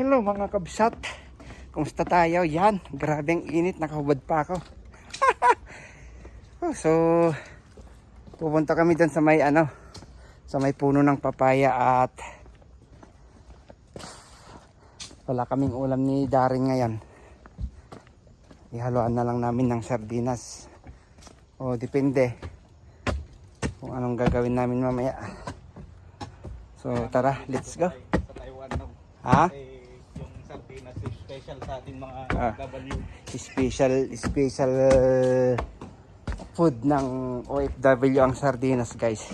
Hello mga kabsat. Kumusta tayo? Yan, grabe ang init. Nakahubad pa ako. Oh, so, pupunta kami dun sa may ano, sa may puno ng papaya at wala kaming ulam ni Darin ngayon. Ihaluan na lang namin ng sardinas. O, depende kung anong gagawin namin mamaya. So, tara, let's go. Ha? Special sa ating mga Ah. W. special special uh, food ng OFW ang sardinas guys.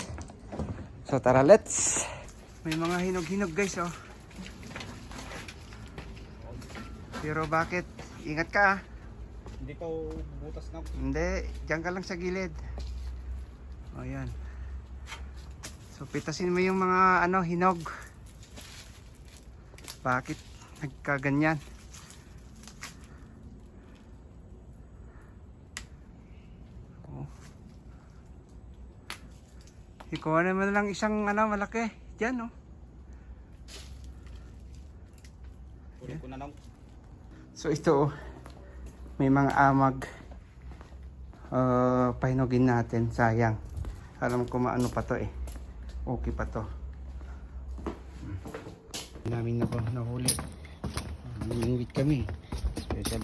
So tara let's. May mga hinog-hinog guys oh. Pero bakit? Ingat ka ah. Hindi to butas na. hindi. Dyan ka lang sa gilid. O yan. So pitasin mo yung mga ano hinog. Bakit nagkaganyan Ikuha naman lang isang ano malaki. Diyan oh. Kunin ko na lang. So ito oh. May mga amag. Uh, pahinugin natin. Sayang. Alam ko maano pa to eh. Okay pa to. Namin na po nahuli. Nangingwit kami. Special.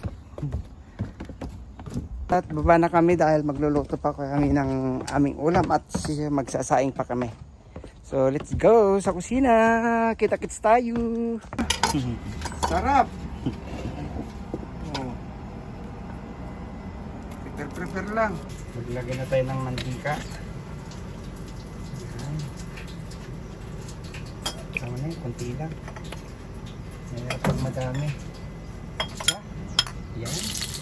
At baba na kami dahil magluluto pa kami ng aming ulam at si- magsasaing pa kami. So let's go sa kusina. Kita-kits tayo. Sarap. Oh. Prepare-prepare lang. Maglagay na tayo ng mantika. Tama na yun, konti lang. Kaya pag madami. Yan. Ayan.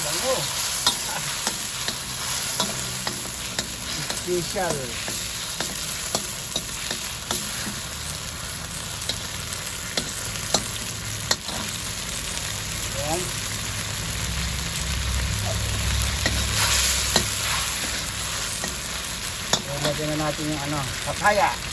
Bango. Special. Ayan. Lagyan na natin yung ano, papaya.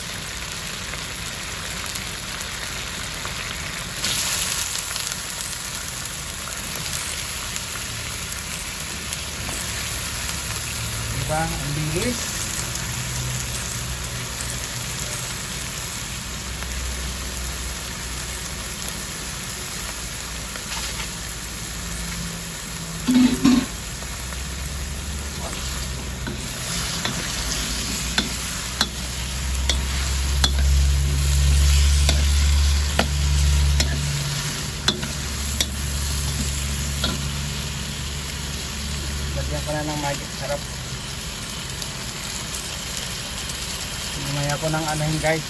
Diba? Ang bilis. Lagyan ko ng magic sarap. Mamaya ko ng anuhin guys.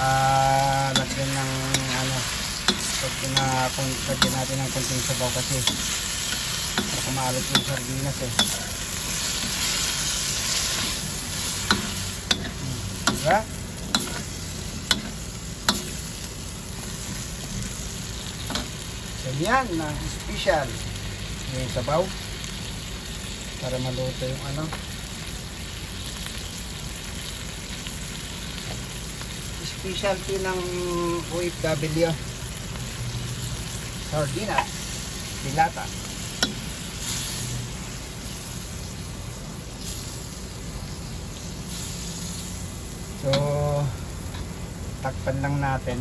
Ah, lagyan ng ano. Lagyan na kung lagyan natin ng konting sabaw kasi baka maalat yung sardinas eh. Hmm, Diba? Ganyan na special. Yung sabaw para maluto yung ano specialty ng OFW sardinas dilata. So takpan lang natin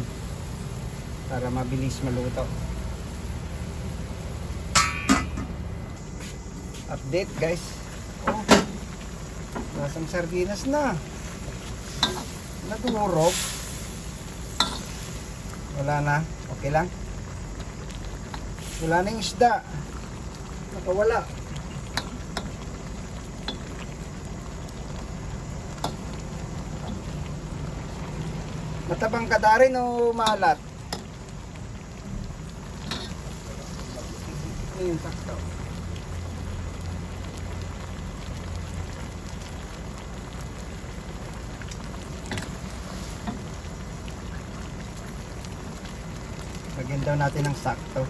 para mabilis maluto. Update guys. Oh lasang sardinas na. Nadurog wala na. Okay lang. Wala na yung isda. Nakawala. Matabang ka da o mahalat ayun sakto. Lagyan daw natin ng sakto.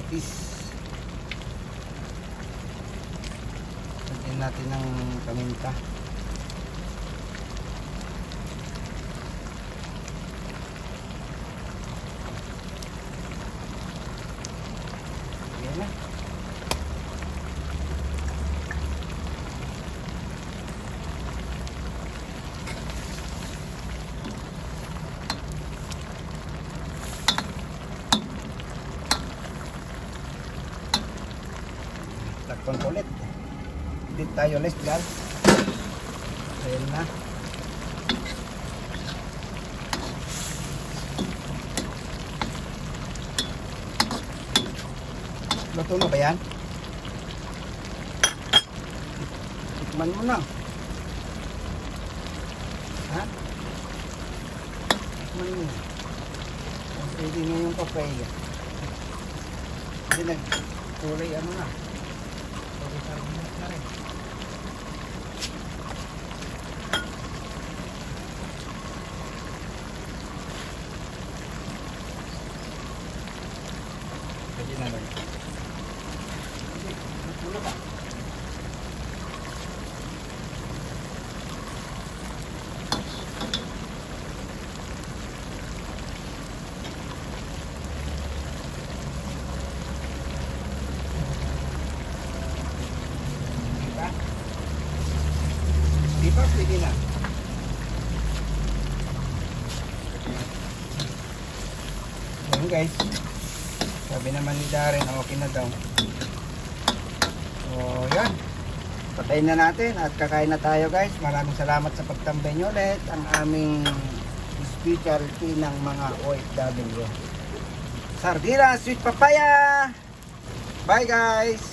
Tapis. Lagyan natin ng paminta. Yan na. Takpan ko ulit. Hindi tayo less guys. Ayan na. Luto na ba yan? Tikman mo na. Ha? Tikman mo. Pwede na yung papaya. Hindi nagkulay ano na. Pwede Diba? Di ba pwede na? Ayan guys. Sabi naman ni Darren, okay na daw. So, yan. Patayin na natin at kakain na tayo guys. Maraming salamat sa pagtambay nyo ulit. Ang aming specialty ng mga OFW. Sardina, sweet papaya! Bye guys!